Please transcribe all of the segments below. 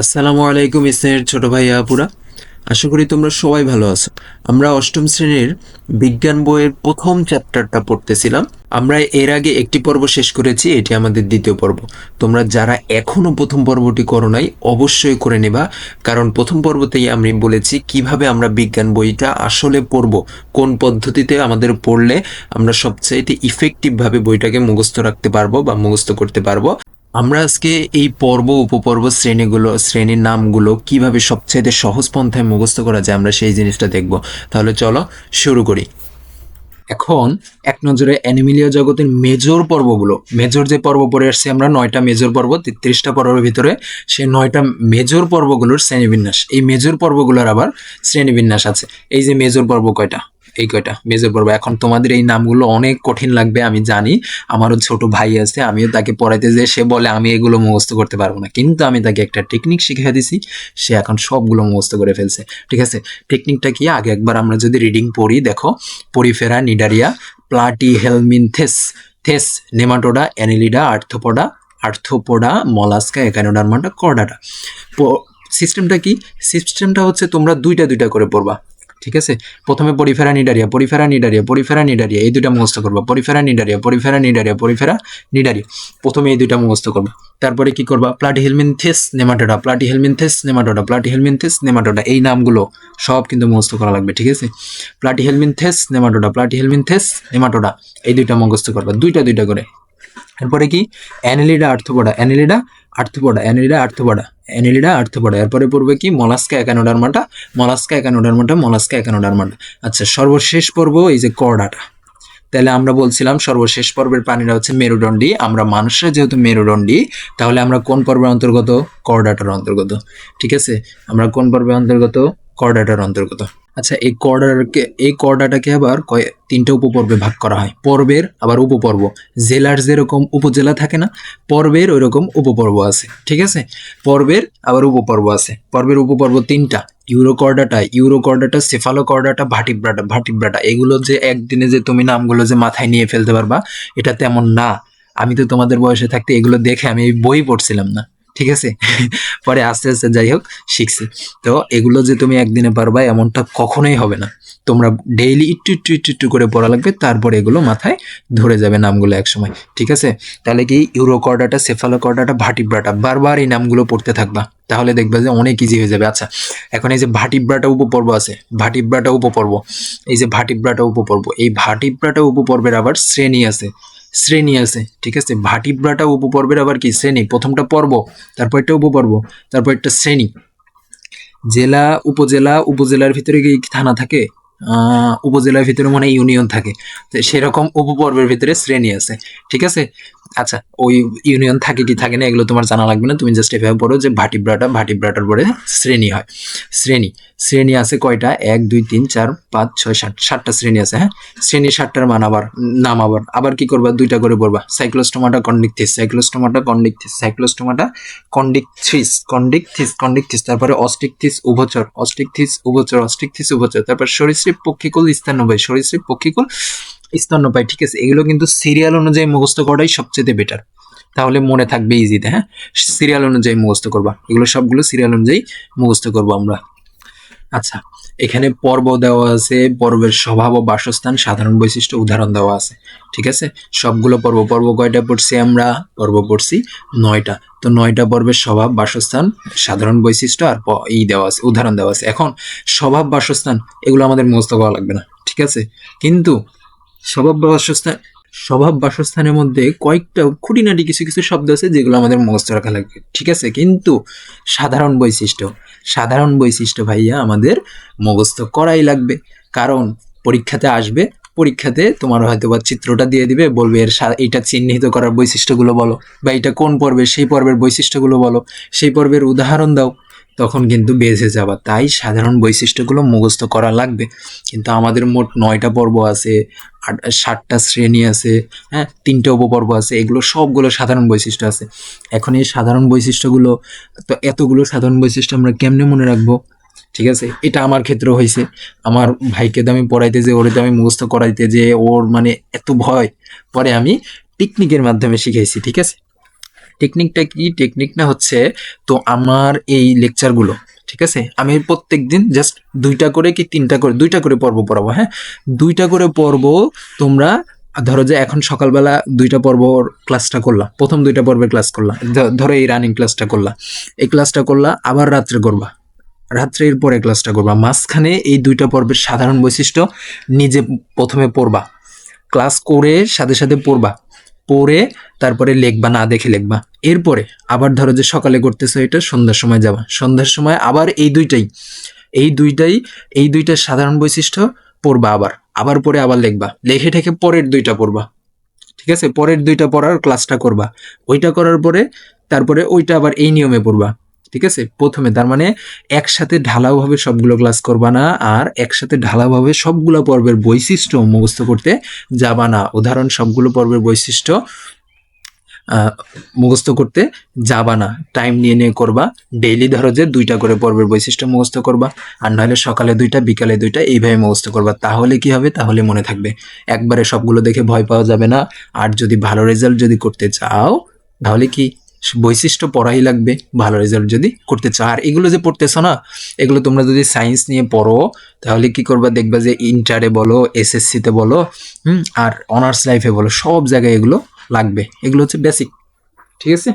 আসসালামু আলাইকুম ইসনের ছোট ভাই আপুরা। আশা করি তোমরা সবাই ভালো আছো। আমরা অষ্টম শ্রেণির বিজ্ঞান বইয়ের প্রথম চ্যাপ্টারটা পড়তেছিলাম। আমরা এর আগে একটি পর্ব শেষ করেছি, এটি আমাদের দ্বিতীয় পর্ব। তোমরা যারা এখনও প্রথম পর্বটি করো নাই, অবশ্যই করে নেবা, কারণ প্রথম পর্বতেই আমি বলেছি কীভাবে আমরা বিজ্ঞান বইটা আসলে পড়ব, কোন পদ্ধতিতে আমাদের পড়লে আমরা সবচাইতে ইফেক্টিভভাবে বইটাকে মুখস্থ রাখতে পারব বা মুখস্থ করতে পারব। আমরা আজকে এই পর্ব, উপপর্ব, শ্রেণীগুলো, শ্রেণির নামগুলো কীভাবে সবচেয়ে সহজ পন্থায় মুখস্থ করা যায় আমরা সেই জিনিসটা দেখব। তাহলে চলো শুরু করি। এখন এক নজরে অ্যানিমিলিয়া জগতের মেজর পর্বগুলো। মেজর যে পর্ব পড়ে আসছে আমরা, নয়টা মেজর পর্ব, তেত্রিশটা পর্বের ভিতরে সেই নয়টা মেজর পর্বগুলোর শ্রেণীবিন্যাস। এই মেজর পর্বগুলোর আবার শ্রেণীবিন্যাস আছে। এই যে মেজর পর্ব কয়টা? এই কয়টা? মেজর পর্ব এখন তোমাদের এই নামগুলো অনেক কঠিন লাগবে, আমি জানি। আমারও ছোট ভাই আছে, আমিও তাকে পড়াইতে যে সে বলে, আমি এগুলো মুখস্থ করতে পারব না। কিন্তু আমি তাকে একটা টেকনিক শিখিয়ে দিছি, সে এখন সবগুলো মুখস্থ করে ফেলছে। ঠিক আছে? টেকনিকটা কি? আগে একবার আমরা যদি রিডিং পড়ি, দেখো। Porifera, Cnidaria, প্লাটি helminthes থেস। Nematoda, Annelida Arthropoda Arthropoda Mollusca, Echinodermata, Chordata. সিস্টেমটা কি? সিস্টেমটা হচ্ছে তোমরা দুইটা দুইটা করে পড়বা। ঠিক আছে? প্রথমে porifera, cnidaria porifera cnidaria porifera, cnidaria, এই দুইটা মুখস্থ করবা। Porifera, cnidaria porifera cnidaria porifera, cnidaria. প্রথমে এই দুইটা মুখস্থ করবা। তারপরে কি করবা? Platyhelminthes nematoda platyhelminthes nematoda platyhelminthes nematoda এই নামগুলো সব কিন্তু মুখস্থ করা লাগবে, ঠিক আছে? প্লাটি হেলমিনথেস নেমাটোডা প্লাটি হেলমিনথেস নেমাটোডা এই দুইটা মুখস্থ করবা। দুইটা দুইটা করে। এরপরে কি? Annelida arthropoda annelida arthropoda annelida arthropoda annelida arthropoda এরপরে পড়বে কি? Mollusca echinodermata mollusca echinodermata mollusca echinodermata আচ্ছা সর্বশেষ পর্ব এই যে করডাটা। তাহলে আমরা বলছিলাম সর্বশেষ পর্বের প্রাণীরা হচ্ছে মেরুদণ্ডী। আমরা মানুষরা যেহেতু মেরুদণ্ডী, তাহলে আমরা কোন পর্বের অন্তর্গত? করডাটার অন্তর্গত। ঠিক আছে? আমরা কোন পর্বের অন্তর্গত? করডাটার অন্তর্গত। আচ্ছা এই কর্ডারকে, এই কর্ডাটাকে আবার কয়, তিনটা উপপর্বে ভাগ করা হয়। পর্বের আবার উপপর্ব। জেলার যেরকম উপজেলা থাকে না, পর্বের ওই রকম উপপর্ব আছে, ঠিক আছে? পর্বের আবার উপপর্ব আছে। পর্বের উপপর্ব তিনটা। Urochordata uro Urochordata Urochordata Cephalochordata Vertebrata Vertebrata. এগুলো যে একদিনে যে তুমি নামগুলো যে মাথায় নিয়ে ফেলতে পারবা, এটা তেমন না। আমি তো তোমাদের বয়সে থাকতে এগুলো দেখে আমি বই পড়ছিলাম না। ঠিক আছে? পরে আস্তে আস্তে যাই হোক, শিখছি। তো এগুলো যে তুমি একদিনে পারবা এমনটা কখনোই হবে না। তোমরা ডেইলি একটু একটু একটু একটু করে পড়া লাগবে, তারপর এগুলো মাথায় ধরে যাবে নামগুলো একসময়। ঠিক আছে? তাহলে কি ইউরোকর্ডাটা সেফালোকর্ডাটা ভাটিব্রাটা, বারবার এই নামগুলো পড়তে থাকবা। তাহলে দেখবে যে অনেক ইজি হয়ে যাবে। আচ্ছা এখন এই যে ভাটিব্রাটা উপপর্ব আছে, ভাটিব্রাটা উপপর্ব। এই যে ভাটিব্রাটা উপপর্ব, এই ভাটিব্রাটা উপপর্বের আবার শ্রেণি আছে। শ্রেণি আছে, ঠিক আছে? ভাটিব্রাটা উপপর্বের আবার কি? শ্রেণি। প্রথমটা পর্ব, তারপর একটা উপপর্ব, তারপর একটা শ্রেণি। জেলা, উপজেলা, উপজেলার ভিতরে কি থানা থাকে? উপজেলার ভিতরে মনে ইউনিয়ন থাকে। তো সেরকম উপপর্বের ভিতরে শ্রেণি আছে, ঠিক আছে? আচ্ছা ওই ইউনিয়ন থাকে কি থাকে না, এগুলো তোমার জানা লাগবে না। তুমি জাস্ট এভাবে পড়ো যে ভাটিব্রাটা ভাটিব্রাটার পরে শ্রেণি হয়। শ্রেণি শ্রেণি আছে কয়টা? এক, দুই, তিন, চার, পাঁচ, ছয়, সাত, সাতটা শ্রেণি আছে হ্যাঁ? শ্রেণি সাতটার মান আবার, নাম আবার। আবার কি করবা? দুইটা করে পড়বা। Cyclostomata Chondrichthyes Cyclostomata Chondrichthyes Cyclostomata Chondrichthyes Chondrichthyes Chondrichthyes তারপরে অস্টিকথিস উভচর অস্টিকথিস উভচর অস্টিকথিস উভচর। তারপর সরীসৃপ পক্ষিকুল স্তন্যপায়ী সরীসৃপ পক্ষিকুল স্তন্যপায়ী ঠিক আছে? এগুলো কিন্তু সিরিয়াল অনুযায়ী মুখস্থ করাই সবচেয়ে বেটার তাহলে মনে থাকবে ইজিতে হ্যাঁ? সিরিয়াল অনুযায়ী মুখস্থ করবা। এগুলো সবগুলো সিরিয়াল অনুযায়ী মুখস্থ করব আমরা। আচ্ছা এখানে পর্ব দেওয়া আছে, পর্বের স্বভাব ও বাসস্থান, সাধারণ বৈশিষ্ট্য, উদাহরণ দেওয়া আছে। ঠিক আছে? সবগুলো পর্ব পর্ব কয়টা পড়ছি আমরা? পর্ব পড়ছি নয়টা। তো নয়টা পর্বের স্বভাব, বাসস্থান, সাধারণ বৈশিষ্ট্য আর ই দেওয়া আছে, উদাহরণ দেওয়া আছে। এখন স্বভাব, বাসস্থান, এগুলো আমাদের মুখস্থ করা লাগবে না। ঠিক আছে? কিন্তু স্বভাব বাসস্থান, স্বভাব বাসস্থানের মধ্যে কয়েকটা খুঁটিনাটি কিছু কিছু শব্দ আছে যেগুলো আমাদের মুখস্থ রাখা লাগবে। ঠিক আছে? কিন্তু সাধারণ বৈশিষ্ট্য সাধারণ বৈশিষ্ট্য ভাইয়া আমাদের মুখস্থ করাই লাগবে। কারণ পরীক্ষাতে আসবে, পরীক্ষাতে তোমার হয়তো বা চিত্রটা দিয়ে দিবে, বলবে এর এইটা চিহ্নিত করার বৈশিষ্ট্যগুলো বলো, বা এটা কোন পর্বের, সেই পর্বের বৈশিষ্ট্যগুলো বলো, সেই পর্বের উদাহরণ দাও। তখন কিন্তু বেঁচে যাবা। তাই সাধারণ বৈশিষ্ট্যগুলো মুখস্থ করা লাগবে। কিন্তু আমাদের মোট নয়টা পর্ব আছে ষাটটা শ্রেণি আছে হ্যাঁ তিনটে উপপর্ব আছে, এগুলো সবগুলো সাধারণ বৈশিষ্ট্য আছে। এখন এই সাধারণ বৈশিষ্ট্যগুলো, তো এতগুলো সাধারণ বৈশিষ্ট্য আমরা কেমনে মনে রাখব? ঠিক আছে? এটা আমার ক্ষেত্রে হয়েছে। আমার ভাইকে তো আমি পড়াইতে যে, ওরে তো আমি মুখস্থ করাইতে যে, ওর মানে এত ভয়। পরে আমি টেকনিকের মাধ্যমে শিখেছি ঠিক আছে? টেকনিকটা কি? টেকনিকটা হচ্ছে, তো আমার এই লেকচারগুলো ঠিক আছে? আমি প্রত্যেক দিন জাস্ট দুইটা করে কি তিনটা করে, দুইটা করে পর্ব পড়াবো হ্যাঁ? দুইটা করে পর্ব তোমরা, ধরো যে এখন সকালবেলা দুইটা পর্ব ক্লাসটা করলা, প্রথম দুইটা পর্বের ক্লাস করলা, ধ- ধরো এই রানিং ক্লাসটা করলা, এই ক্লাসটা করলা, আবার রাত্রে করবা, রাত্রের পরে ক্লাসটা করবা, মাঝখানে এই দুইটা পর্বের সাধারণ বৈশিষ্ট্য নিজে প্রথমে পড়বা ক্লাস করে সাথে সাথে পড়বা পড়ে তারপরে লেখবা, না দেখে লেখবা। এরপরে আবার ধরো যে সকালে করতেছো এটা, সন্ধ্যার সময় যাবা। সন্ধ্যার সময় আবার এই দুইটাই এই দুইটাই, এই দুইটার সাধারণ বৈশিষ্ট্য পড়বা আবার। আবার পরে আবার লেখবা। লেখে ঠেকে পরের দুইটা পড়বা। ঠিক আছে? পরের দুইটা পড়ার ক্লাসটা করবা। ওইটা করার পরে তারপরে ওইটা আবার এই নিয়মে পড়বা। ঠিক আছে? প্রথমে, তার মানে একসাথে ঢালাওভাবে সবগুলো ক্লাস করবা না আর একসাথে ঢালাওভাবে সবগুলো পর্বের বৈশিষ্ট্য মুখস্থ করতে যাবা না। উদাহরণ, সবগুলো পর্বের বৈশিষ্ট্য মুখস্থ করতে যাবা না। টাইম নিয়ে নিয়ে করবা। ডেইলি ধরো যে দুইটা করে পর্বের বৈশিষ্ট্য মুখস্থ করবা আর নাহলে সকালে দুইটা, বিকালে দুইটা এইভাবে মুখস্থ করবা। তাহলে কি হবে? তাহলে মনে থাকবে একবারে সবগুলো দেখে ভয় পাওয়া যাবে না। আর যদি ভালো রেজাল্ট যদি করতে চাও, তাহলে কি বৈশিষ্ট্য পড়াই লাগবে, ভালো রেজাল্ট যদি করতে চাও। আর এগুলো যে পড়তেছো না, এগুলো তোমরা যদি সায়েন্স নিয়ে পড়ো, তাহলে কি করবা? দেখবা যে ইন্টারে বলো এসএসসিতে বলো আর অনার্স লাইফে বলো, সব জায়গায় এগুলো লাগবে। এগুলো হচ্ছে বেসিক ঠিক আছে?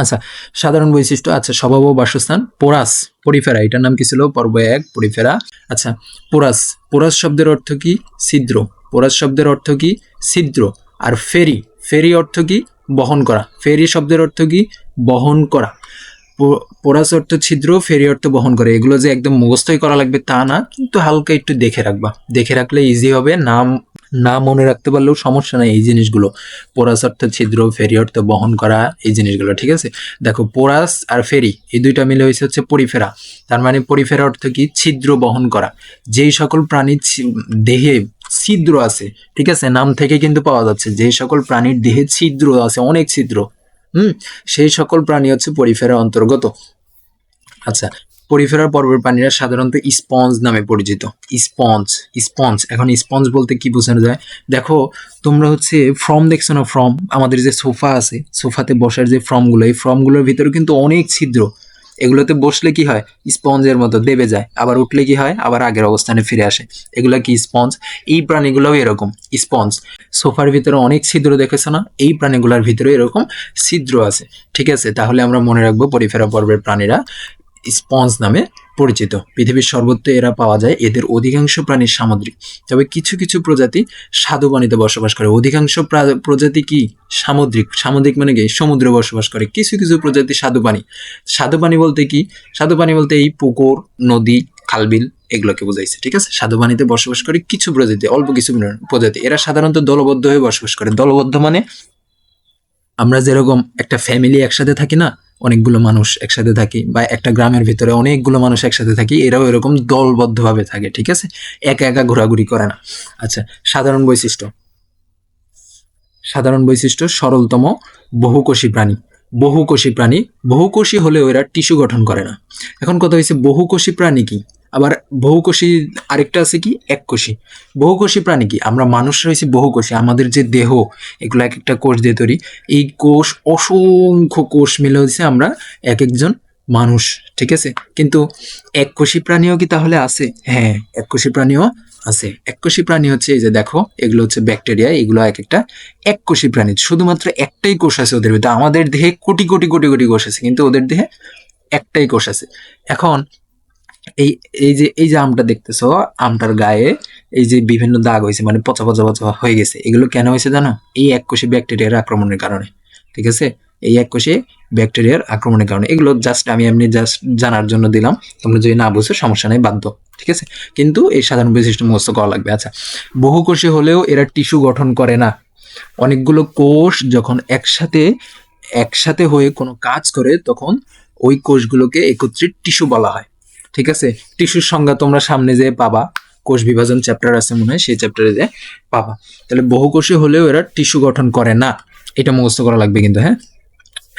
আচ্ছা সাধারণ বৈশিষ্ট্য আচ্ছা স্বভাব বাসস্থান, পোরাস, পরিফেরা, এটার নাম কি ছিল? পর্ব এক, পরিফেরা। আচ্ছা পোরাস পোরাস শব্দের অর্থ কি? ছিদ্র। পোরাস শব্দের অর্থ কি? ছিদ্র। আর ফেরি ফেরি অর্থ কি? বহন করা। ফেরি শব্দের অর্থ কি? বহন করা। পোরাস অর্থ ছিদ্র, ফেরি অর্থ বহন করে। এগুলো যে একদম মুখস্থই করা লাগবে তা না, কিন্তু হালকা একটু দেখে রাখবা। দেখে রাখলে ইজি হবে। নাম, না মনে রাখতে পারলেও সমস্যা নাই এই জিনিসগুলো। পোরাস অর্থ ছিদ্র, ফেরি অর্থ বহন করা, এই জিনিসগুলো, ঠিক আছে? দেখো, পোরাস আর ফেরি, এই দুইটা মিলে হয়েছে হচ্ছে পরিফেরা। তার মানে পরিফেরা অর্থ কি? ছিদ্র বহন করা। যেই সকল প্রাণীর ছি- দেহে ছিদ্র আছে, ঠিক আছে? নাম থেকে কিন্তু পাওয়া যাচ্ছে। যে সকল প্রাণীর দেহে ছিদ্র আছে, অনেক ছিদ্র, হুম? সেই সকল প্রাণী হচ্ছে পরিফেরা অন্তর্গত। আচ্ছা পরিফেরার পর্বের প্রাণীরা সাধারণত স্পঞ্জ নামে পরিচিত। Sponge sponge. এখন স্পঞ্জ বলতে কি বোঝানো যায়? দেখো, তোমরা হচ্ছে ফর্ম দেখছ না? ফর্ম, আমাদের যে সোফা আছে, সোফাতে বসার যে ফর্মগুলো, এই ফর্মগুলোর ভিতরে কিন্তু অনেক ছিদ্র। এগুলোতে বসলে কি হয়? স্পঞ্জের মতো দেবে যায়। আবার উঠলে কি হয়? আবার আগের অবস্থানে ফিরে আসে। এগুলো কি স্পঞ্জ? এই প্রাণীগুলোও এরকম, স্পঞ্জ। সোফার ভিতরে অনেক ছিদ্র দেখেছ না? এই প্রাণীগুলোর ভিতরে এরকম ছিদ্র আছে। ঠিক আছে? তাহলে আমরা মনে রাখব পরিফেরা পর্বের প্রাণীরা স্পঞ্জ নামে পরিচিত। পৃথিবীর সর্বত্র এরা পাওয়া যায় এদের অধিকাংশ প্রাণী সামুদ্রিক। তবে কিছু কিছু প্রজাতি স্বাদু পানিতে বসবাস করে। অধিকাংশ প্রা- প্রজাতি কি? সামুদ্রিক। সামুদ্রিক মানে কি? সমুদ্রে বসবাস করে। কিছু কিছু প্রজাতি স্বাদু পানি স্বাদু পানি বলতে কি? স্বাদু পানি বলতে এই পুকুর, নদী, খালবিল এগুলোকে বোঝাইছে, ঠিক আছে? স্বাদু পানিতে বসবাস করে কিছু প্রজাতি, অল্প কিছু প্রজাতি। এরা সাধারণত দলবদ্ধ হয়ে বসবাস করে। দলবদ্ধ মানে আমরা যেরকম একটা ফ্যামিলি একসাথে থাকি না, অনেকগুলো মানুষ একসাথে থাকি বা একটা গ্রামের ভিতরে অনেকগুলো মানুষ একসাথে থাকি, এরাও এরকম দলবদ্ধভাবে থাকে, ঠিক আছে? একা একা ঘোরাঘুরি করে না। আচ্ছা সাধারণ বৈশিষ্ট্য। সাধারণ বৈশিষ্ট্য, সরলতম বহুকোষী প্রাণী। বহুকোষী প্রাণী। বহুকোষী হলেও এরা টিস্যু গঠন করে না। এখন কথা হয়েছে বহুকোষী প্রাণী কি? আবার বহুকোষী আরেকটা আছে কি? এককোষী। বহুকোষী প্রাণী কি? আমরা মানুষ রয়েছি বহুকোষী। আমাদের যে দেহ, এগুলো এক একটা কোষ দিয়ে তৈরি। এই কোষ অসংখ্য কোষ মিলে হচ্ছে আমরা এক একজন মানুষ, ঠিক আছে? কিন্তু এককোষী প্রাণীও কি তাহলে আছে? হ্যাঁ এককোষী প্রাণীও আছে। এককোষী প্রাণী হচ্ছে এই যে দেখো, এগুলো হচ্ছে ব্যাকটেরিয়া, এগুলো এক একটা এককোষী প্রাণী। শুধুমাত্র একটাই কোষ আছে ওদের ভিতরে। আমাদের দেহে কোটি কোটি কোটি কোটি কোষ আছে, কিন্তু ওদের দেহে একটাই কোষ আছে। এখন এই এই যে এই যে আমটা দেখতেছো, আমটার গায়ে এই যে বিভিন্ন দাগ হয়েছে মানে পচা পচা পচা হয়ে গেছে। এগুলো কেন হয়েছে জানো? এই এককোষী ব্যাকটেরিয়ার আক্রমণের কারণে, ঠিক আছে? এই এক কোষে ব্যাকটেরিয়ার আক্রমণের কারণে। এগুলো জাস্ট আমি এমনি জাস্ট জানার জন্য দিলাম। তোমরা যদি না বুঝো, সমস্যা নেই, বাধ্য, ঠিক আছে? কিন্তু এই সাধারণ বৈশিষ্ট্য মুখস্থ করা লাগবে। আচ্ছা বহু বহুকোষী হলেও এরা টিস্যু গঠন করে না। অনেকগুলো কোষ যখন একসাথে একসাথে হয়ে কোনো কাজ করে, তখন ওই কোষগুলোকে একত্রিত টিস্যু বলা হয়, ঠিক আছে? টিস্যুর সংজ্ঞা তোমরা সামনে যে পাবা। কোষ বিভাজন চ্যাপ্টার আছে মনে হয়, সেই চ্যাপ্টারে যে পাবা। তাহলে বহু বহুকোষী হলেও এরা টিস্যু গঠন করে না। এটা মুখস্থ করা লাগবে কিন্তু হ্যাঁ?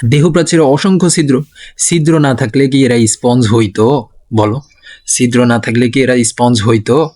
দেহ প্রাচীরে অসংখ্য ছিদ্র। ছিদ্র না থাকলে কি এরা স্পঞ্জ হইতো? বলো। ছিদ্র না থাকলে কি এরা স্পঞ্জ হইতো?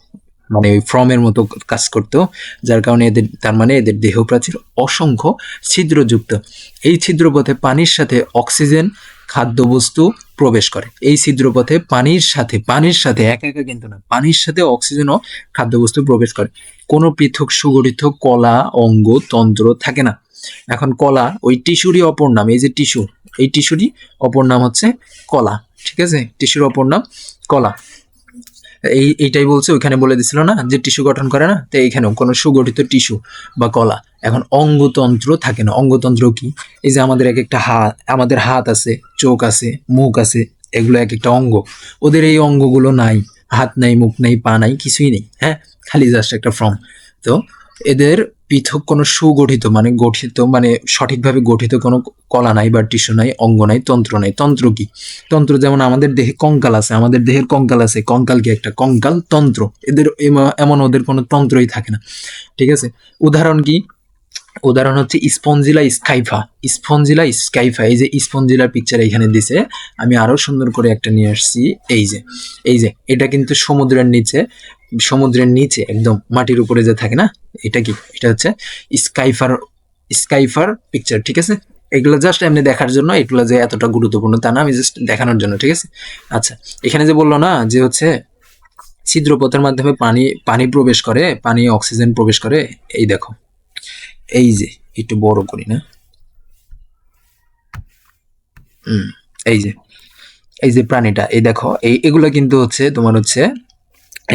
মানে ওই ফ্রমের মতো কাজ করতো, যার কারণে এদের, তার মানে এদের দেহ প্রাচীর অসংখ্য ছিদ্রযুক্ত। এই ছিদ্রপথে পানির সাথে অক্সিজেন খাদ্যবস্তু প্রবেশ করে। এই ছিদ্রপথে পানির সাথে পানির সাথে, একা একা কিন্তু না, পানির সাথে অক্সিজেনও খাদ্যবস্তু প্রবেশ করে। কোনো পৃথক, সুগঠিত কলা, অঙ্গ, তন্ত্র থাকে না। এখন কলা, ওই টিস্যুরই অপর নাম, এই যে টিস্যু, এই টিস্যুরই অপর নাম হচ্ছে কলা, ঠিক আছে? টিস্যুর অপর নাম কলা। এই, এইটাই বলছে, ওইখানে বলে দিছিল না যে টিস্যু গঠন করে না? তো এইখানেও কোনো সুগঠিত টিস্যু বা কলা। এখন অঙ্গতন্ত্র থাকে না। অঙ্গতন্ত্র কি? এই যে আমাদের এক একটা হাত, আমাদের হাত আছে, চোখ আছে, মুখ আছে, এগুলো এক একটা অঙ্গ। ওদের এই অঙ্গগুলো নাই, হাত নাই, মুখ নাই, পা নাই, কিছুই নেই হ্যাঁ? খালি জাস্ট একটা ফর্ম তো এদের পৃথক কোনো সুগঠিত মানে গঠিত মানে সঠিকভাবে গঠিত কোনো কলা নাই বা টিস্যু নাই, অঙ্গ নাই, তন্ত্র নাই। তন্ত্র কি? তন্ত্র যেমন আমাদের দেহে কঙ্কাল আছে, আমাদের দেহের কঙ্কাল আছে। কঙ্কাল কি একটা? কঙ্কাল তন্ত্র। এদের এম- এমন ওদের কোনো তন্ত্রই থাকে না। ঠিক আছে? উদাহরণ কি? উদাহরণ হচ্ছে স্পঞ্জিলা স্কাইফা। স্পঞ্জিলা স্কাইফা, এই যে স্পঞ্জিলার পিকচার এখানে দিছে, আমি আরও সুন্দর করে একটা নিয়ে আসছি। এই যে এই যে, এটা কিন্তু সমুদ্রের নিচে সমুদ্রের নিচে একদম মাটির উপরে যে থাকে না, এটা কি? এটা হচ্ছে স্কাইফার স্কাইফার পিকচার ঠিক আছে? এগুলো জাস্ট এমনি দেখার জন্য, এগুলো যে এতটা গুরুত্বপূর্ণ তা না, আমি জাস্ট দেখানোর জন্য, ঠিক আছে? আচ্ছা এখানে যে বলল না যে হচ্ছে ছিদ্রপথের মাধ্যমে পানি পানি প্রবেশ করে, পানি, অক্সিজেন প্রবেশ করে, এই দেখো, এই যে, একটু বড় করি না। এই যে এই যে প্রাণীটা, এই দেখো, এই, এগুলো কিন্তু হচ্ছে তোমার হচ্ছে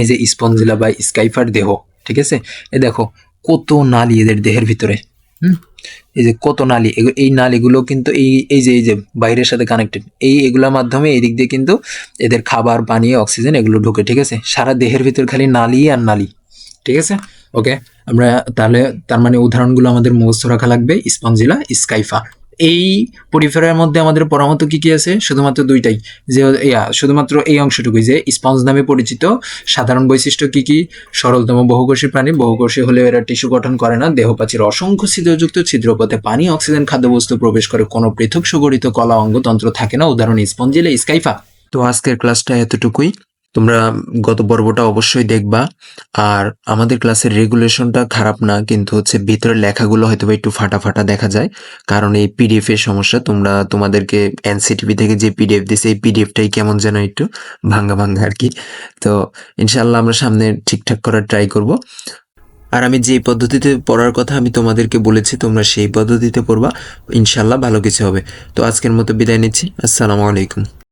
এই যে স্পঞ্জিলা বা স্কাইফার দেহ, ঠিক আছে? এ দেখো, কত নালী এদের দেহের ভিতরে, হুম? এই যে কত নালী এই নালীগুলো কিন্তু এই এই যে এই যে বাইরের সাথে কানেক্টেড এই এগুলোর মাধ্যমে এই দিক দিয়ে কিন্তু এদের খাবার, পানি অক্সিজেন এগুলো ঢোকে, ঠিক আছে? সারা দেহের ভিতর খালি নালী আর নালী, ঠিক আছে? ওকে আমরা তাহলে, তার মানে উদাহরণগুলো আমাদের মুখস্থ রাখা লাগবে, স্পঞ্জিলা স্কাইফা এই পরিফেরার মধ্যে আমাদের পরামর্শ কি কি আছে? শুধুমাত্র দুইটাই। যে ইয়া, শুধুমাত্র এই অংশটুকুই, যে স্পঞ্জ নামে পরিচিত সাধারণ বৈশিষ্ট্য কি কি? সরলতম বহুকোষী প্রাণী, বহুকোষী হলেও এরা টিস্যু গঠন করে না, দেহপাচির অসংখ্য ছিদ্রযুক্ত ছিদ্রপথে পানি, অক্সিজেন, খাদ্যবস্তু প্রবেশ করে কোনো পৃথক সুগঠিত কলা, অঙ্গতন্ত্র থাকে না। উদাহরণ স্পঞ্জিলা স্কাইফা। তো আজকের ক্লাসটা এতটুকুই। তোমরা গত পর্বটা অবশ্যই দেখবা। আর আমাদের ক্লাসের রেগুলেশনটা খারাপ না, কিন্তু হচ্ছে ভিতরের লেখাগুলো হয়তো একটু ফাটা ফাটা দেখা যায়। কারণ এই পিডিএফ এর সমস্যা, তোমরা তোমাদেরকে এনসিটিভি থেকে যে পিডিএফ দিছে, এই পিডিএফটাই কেমন যেন একটু ভাঙ্গা ভাঙ্গা আর কি। তো ইনশাল্লাহ আমরা সামনে ঠিকঠাক করার ট্রাই করব। আর আমি যে পদ্ধতিতে পড়ার কথা আমি তোমাদেরকে বলেছি, তোমরা সেই পদ্ধতিতে পড়বা। ইনশাল্লাহ ভালো কিছু হবে। তো আজকের মতো বিদায় নিচ্ছি। আসসালামু আলাইকুম।